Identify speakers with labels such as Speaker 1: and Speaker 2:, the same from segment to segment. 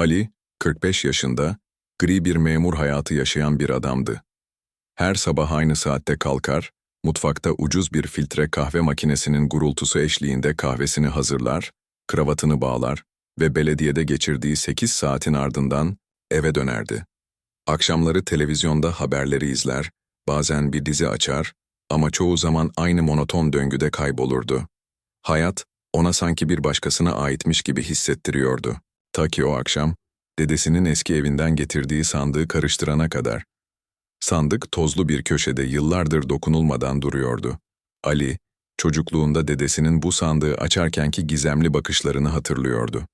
Speaker 1: Ali, 45 yaşında, gri bir memur hayatı yaşayan bir adamdı. Her sabah aynı saatte kalkar, mutfakta ucuz bir filtre kahve makinesinin gurultusu eşliğinde kahvesini hazırlar, kravatını bağlar ve belediyede geçirdiği 8 saatin ardından eve dönerdi. Akşamları televizyonda haberleri izler, bazen bir dizi açar ama çoğu zaman aynı monoton döngüde kaybolurdu. Hayat, ona sanki bir başkasına aitmiş gibi hissettiriyordu. Ta ki o akşam, dedesinin eski evinden getirdiği sandığı karıştırana kadar. Sandık tozlu bir köşede yıllardır dokunulmadan duruyordu. Ali, çocukluğunda dedesinin bu sandığı açarkenki gizemli bakışlarını hatırlıyordu.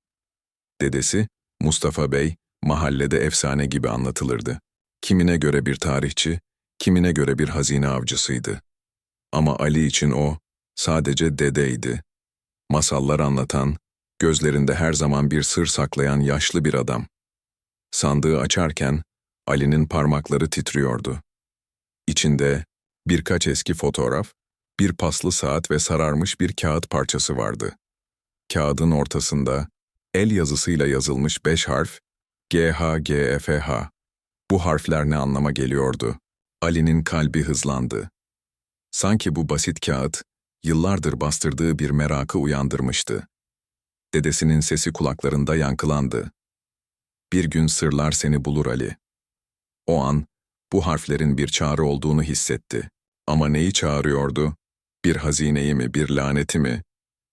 Speaker 1: Dedesi, Mustafa Bey, mahallede efsane gibi anlatılırdı. Kimine göre bir tarihçi, kimine göre bir hazine avcısıydı. Ama Ali için o, sadece dedeydi. Masallar anlatan, gözlerinde her zaman bir sır saklayan yaşlı bir adam. Sandığı açarken, Ali'nin parmakları titriyordu. İçinde birkaç eski fotoğraf, bir paslı saat ve sararmış bir kağıt parçası vardı. Kağıdın ortasında, el yazısıyla yazılmış beş harf, G-H-G-F-H. Bu harfler ne anlama geliyordu? Ali'nin kalbi hızlandı. Sanki bu basit kağıt, yıllardır bastırdığı bir merakı uyandırmıştı. Dedesinin sesi kulaklarında yankılandı. Bir gün sırlar seni bulur Ali. O an, bu harflerin bir çağrı olduğunu hissetti. Ama neyi çağırıyordu? Bir hazineyi mi, bir laneti mi?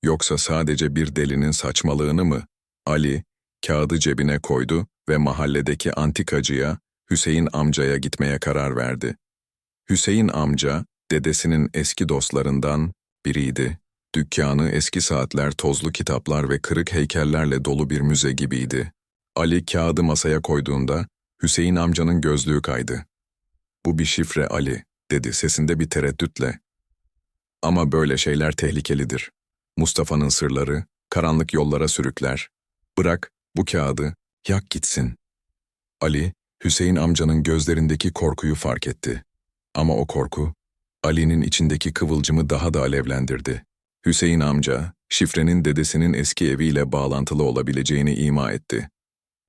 Speaker 1: Yoksa sadece bir delinin saçmalığını mı? Ali, kağıdı cebine koydu ve mahalledeki antikacıya, Hüseyin amcaya gitmeye karar verdi. Hüseyin amca, dedesinin eski dostlarından biriydi. Dükkanı eski saatler, tozlu kitaplar ve kırık heykellerle dolu bir müze gibiydi. Ali kağıdı masaya koyduğunda Hüseyin amcanın gözlüğü kaydı. Bu bir şifre Ali, dedi sesinde bir tereddütle. Ama böyle şeyler tehlikelidir. Mustafa'nın sırları, karanlık yollara sürükler. Bırak, bu kağıdı, yak gitsin. Ali, Hüseyin amcanın gözlerindeki korkuyu fark etti. Ama o korku, Ali'nin içindeki kıvılcımı daha da alevlendirdi. Hüseyin amca, şifrenin dedesinin eski eviyle bağlantılı olabileceğini ima etti.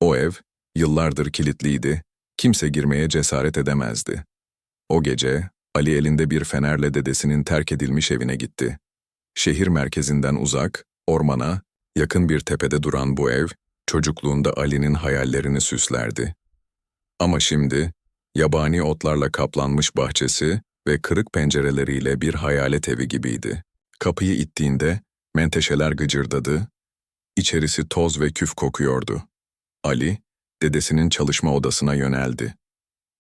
Speaker 1: O ev, yıllardır kilitliydi, kimse girmeye cesaret edemezdi. O gece, Ali elinde bir fenerle dedesinin terk edilmiş evine gitti. Şehir merkezinden uzak, ormana, yakın bir tepede duran bu ev, çocukluğunda Ali'nin hayallerini süslerdi. Ama şimdi, yabani otlarla kaplanmış bahçesi ve kırık pencereleriyle bir hayalet evi gibiydi. Kapıyı ittiğinde menteşeler gıcırdadı, içerisi toz ve küf kokuyordu. Ali, dedesinin çalışma odasına yöneldi.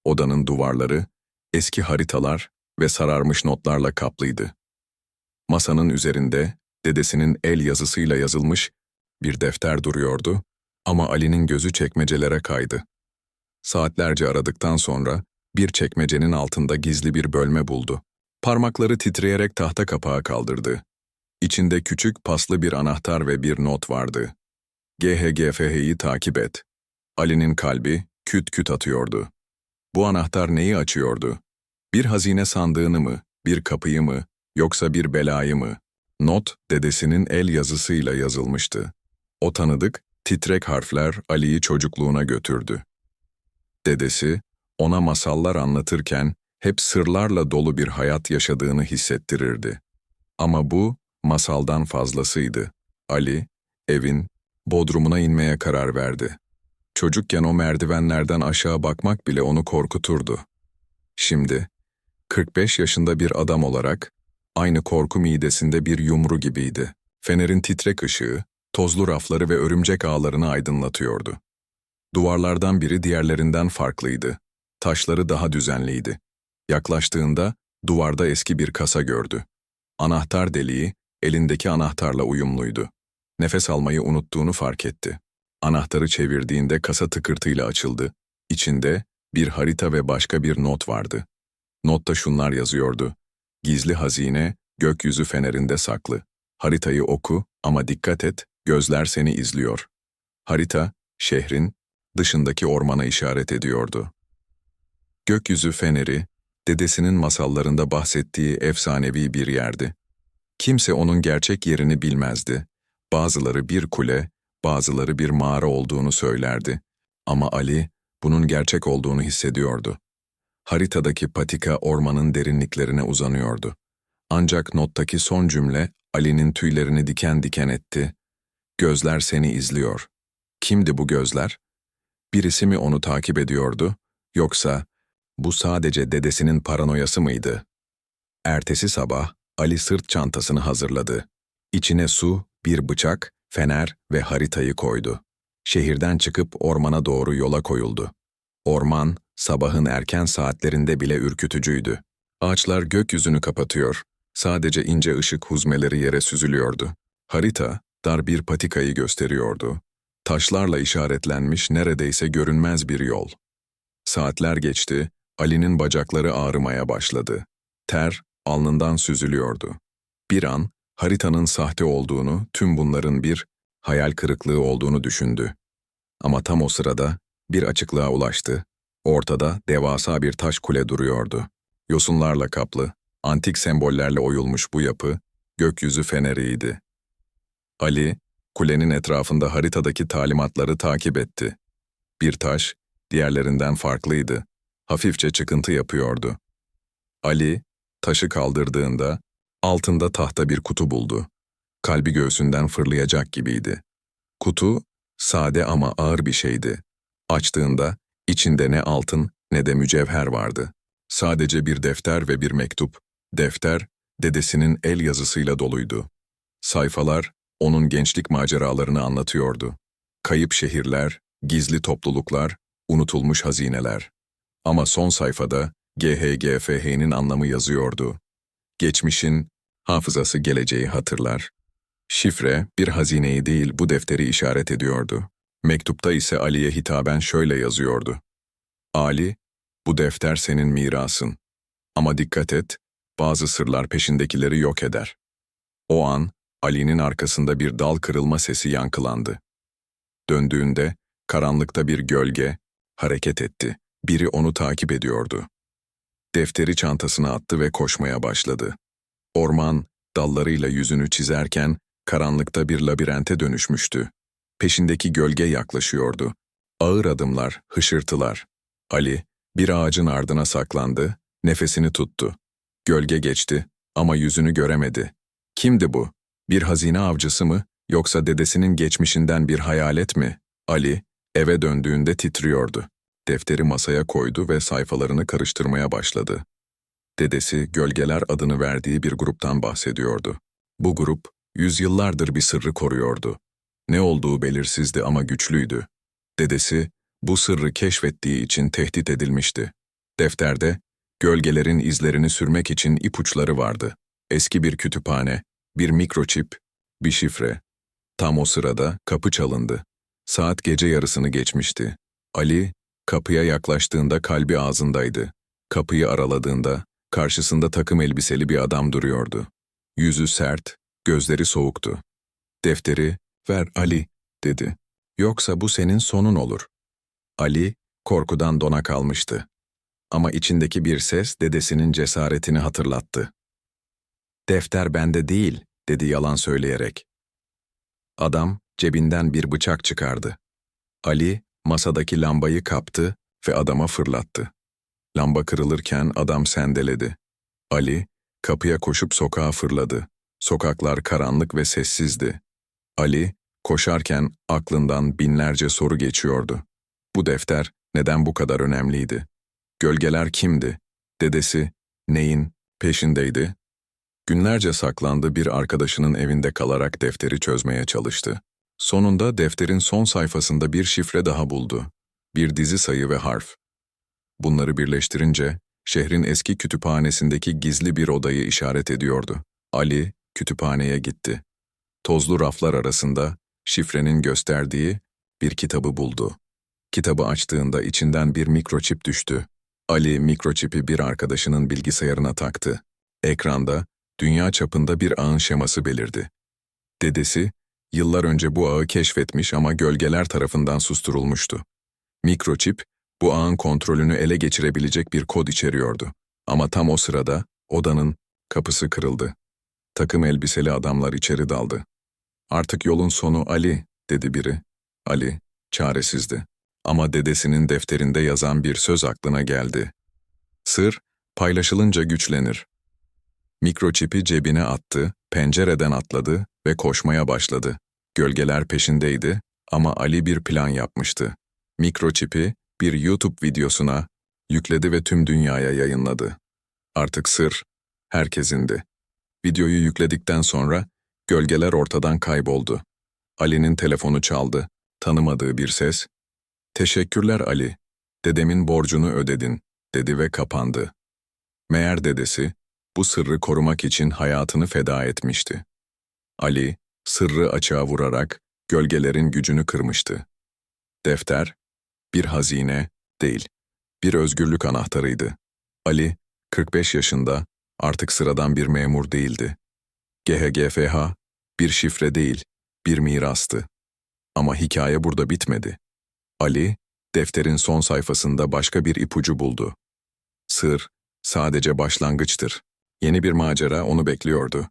Speaker 1: Odanın duvarları, eski haritalar ve sararmış notlarla kaplıydı. Masanın üzerinde, dedesinin el yazısıyla yazılmış bir defter duruyordu ama Ali'nin gözü çekmecelere kaydı. Saatlerce aradıktan sonra bir çekmecenin altında gizli bir bölme buldu. Parmakları titreyerek tahta kapağı kaldırdı. İçinde küçük paslı bir anahtar ve bir not vardı. GHGFH'yi takip et. Ali'nin kalbi küt küt atıyordu. Bu anahtar neyi açıyordu? Bir hazine sandığını mı, bir kapıyı mı, yoksa bir belayı mı? Not, dedesinin el yazısıyla yazılmıştı. O tanıdık, titrek harfler Ali'yi çocukluğuna götürdü. Dedesi, ona masallar anlatırken hep sırlarla dolu bir hayat yaşadığını hissettirirdi. Ama bu, masaldan fazlasıydı. Ali, evin, bodrumuna inmeye karar verdi. Çocukken o merdivenlerden aşağı bakmak bile onu korkuturdu. Şimdi, 45 yaşında bir adam olarak, aynı korku midesinde bir yumru gibiydi. Fenerin titrek ışığı, tozlu rafları ve örümcek ağlarını aydınlatıyordu. Duvarlardan biri diğerlerinden farklıydı. Taşları daha düzenliydi. Yaklaştığında duvarda eski bir kasa gördü. Anahtar deliği elindeki anahtarla uyumluydu. Nefes almayı unuttuğunu fark etti. Anahtarı çevirdiğinde kasa tıkırtıyla açıldı. İçinde bir harita ve başka bir not vardı. Notta şunlar yazıyordu. Gizli hazine, gökyüzü fenerinde saklı. Haritayı oku ama dikkat et, gözler seni izliyor. Harita, şehrin, dışındaki ormana işaret ediyordu. Gökyüzü feneri, dedesinin masallarında bahsettiği efsanevi bir yerdi. Kimse onun gerçek yerini bilmezdi. Bazıları bir kule, bazıları bir mağara olduğunu söylerdi. Ama Ali bunun gerçek olduğunu hissediyordu. Haritadaki patika ormanın derinliklerine uzanıyordu. Ancak nottaki son cümle Ali'nin tüylerini diken diken etti. Gözler seni izliyor. Kimdi bu gözler? Birisi mi onu takip ediyordu, yoksa bu sadece dedesinin paranoyası mıydı? Ertesi sabah Ali sırt çantasını hazırladı. İçine su, bir bıçak, fener ve haritayı koydu. Şehirden çıkıp ormana doğru yola koyuldu. Orman, sabahın erken saatlerinde bile ürkütücüydü. Ağaçlar gökyüzünü kapatıyor, sadece ince ışık huzmeleri yere süzülüyordu. Harita, dar bir patikayı gösteriyordu. Taşlarla işaretlenmiş neredeyse görünmez bir yol. Saatler geçti, Ali'nin bacakları ağrımaya başladı. Ter, alnından süzülüyordu. Bir an, haritanın sahte olduğunu, tüm bunların bir hayal kırıklığı olduğunu düşündü. Ama tam o sırada bir açıklığa ulaştı. Ortada devasa bir taş kule duruyordu. Yosunlarla kaplı, antik sembollerle oyulmuş bu yapı, gökyüzü feneriydi. Ali, kulenin etrafında haritadaki talimatları takip etti. Bir taş, diğerlerinden farklıydı. Hafifçe çıkıntı yapıyordu. Ali, taşı kaldırdığında, altında tahta bir kutu buldu. Kalbi göğsünden fırlayacak gibiydi. Kutu, sade ama ağır bir şeydi. Açtığında, içinde ne altın ne de mücevher vardı. Sadece bir defter ve bir mektup. Defter, dedesinin el yazısıyla doluydu. Sayfalar, onun gençlik maceralarını anlatıyordu. Kayıp şehirler, gizli topluluklar, unutulmuş hazineler. Ama son sayfada GHGFH'nin anlamı yazıyordu. Geçmişin, hafızası geleceği hatırlar. Şifre, bir hazineyi değil bu defteri işaret ediyordu. Mektupta ise Ali'ye hitaben şöyle yazıyordu. Ali, bu defter senin mirasın. Ama dikkat et, bazı sırlar peşindekileri yok eder. O an, Ali'nin arkasında bir dal kırılma sesi yankılandı. Döndüğünde, karanlıkta bir gölge hareket etti. Biri onu takip ediyordu. Defteri çantasına attı ve koşmaya başladı. Orman, dallarıyla yüzünü çizerken, karanlıkta bir labirente dönüşmüştü. Peşindeki gölge yaklaşıyordu. Ağır adımlar, hışırtılar. Ali, bir ağacın ardına saklandı, nefesini tuttu. Gölge geçti ama yüzünü göremedi. Kimdi bu? Bir hazine avcısı mı, yoksa dedesinin geçmişinden bir hayalet mi? Ali, eve döndüğünde titriyordu. Defteri masaya koydu ve sayfalarını karıştırmaya başladı. Dedesi, Gölgeler adını verdiği bir gruptan bahsediyordu. Bu grup, yüzyıllardır bir sırrı koruyordu. Ne olduğu belirsizdi ama güçlüydü. Dedesi, bu sırrı keşfettiği için tehdit edilmişti. Defterde, gölgelerin izlerini sürmek için ipuçları vardı. Eski bir kütüphane, bir mikroçip, bir şifre. Tam o sırada kapı çalındı. Saat gece yarısını geçmişti. Ali, kapıya yaklaştığında kalbi ağzındaydı. Kapıyı araladığında, karşısında takım elbiseli bir adam duruyordu. Yüzü sert, gözleri soğuktu. Defteri, ver Ali, dedi. Yoksa bu senin sonun olur. Ali, korkudan dona kalmıştı. Ama içindeki bir ses dedesinin cesaretini hatırlattı. Defter bende değil, dedi yalan söyleyerek. Adam cebinden bir bıçak çıkardı. Ali, masadaki lambayı kaptı ve adama fırlattı. Lamba kırılırken adam sendeledi. Ali, kapıya koşup sokağa fırladı. Sokaklar karanlık ve sessizdi. Ali, koşarken aklından binlerce soru geçiyordu. Bu defter neden bu kadar önemliydi? Gölgeler kimdi? Dedesi neyin peşindeydi? Günlerce saklandı bir arkadaşının evinde kalarak defteri çözmeye çalıştı. Sonunda defterin son sayfasında bir şifre daha buldu. Bir dizi sayı ve harf. Bunları birleştirince şehrin eski kütüphanesindeki gizli bir odayı işaret ediyordu. Ali kütüphaneye gitti. Tozlu raflar arasında şifrenin gösterdiği bir kitabı buldu. Kitabı açtığında içinden bir mikroçip düştü. Ali mikroçipi bir arkadaşının bilgisayarına taktı. Ekranda dünya çapında bir ağın şeması belirdi. Dedesi, yıllar önce bu ağı keşfetmiş ama gölgeler tarafından susturulmuştu. Mikroçip, bu ağın kontrolünü ele geçirebilecek bir kod içeriyordu. Ama tam o sırada odanın kapısı kırıldı. Takım elbiseli adamlar içeri daldı. Artık yolun sonu Ali, dedi biri. Ali, çaresizdi. Ama dedesinin defterinde yazan bir söz aklına geldi. Sır, paylaşılınca güçlenir. Mikroçipi cebine attı, pencereden atladı ve koşmaya başladı. Gölgeler peşindeydi ama Ali bir plan yapmıştı. Mikroçipi bir YouTube videosuna yükledi ve tüm dünyaya yayınladı. Artık sır herkesindi. Videoyu yükledikten sonra gölgeler ortadan kayboldu. Ali'nin telefonu çaldı. Tanımadığı bir ses, "Teşekkürler Ali. Dedemin borcunu ödedin." dedi ve kapandı. Meğer dedesi bu sırrı korumak için hayatını feda etmişti. Ali, sırrı açığa vurarak gölgelerin gücünü kırmıştı. Defter, bir hazine değil, bir özgürlük anahtarıydı. Ali, 45 yaşında, artık sıradan bir memur değildi. GHGFH, bir şifre değil, bir mirastı. Ama hikaye burada bitmedi. Ali, defterin son sayfasında başka bir ipucu buldu. Sır, sadece başlangıçtır. Yeni bir macera onu bekliyordu.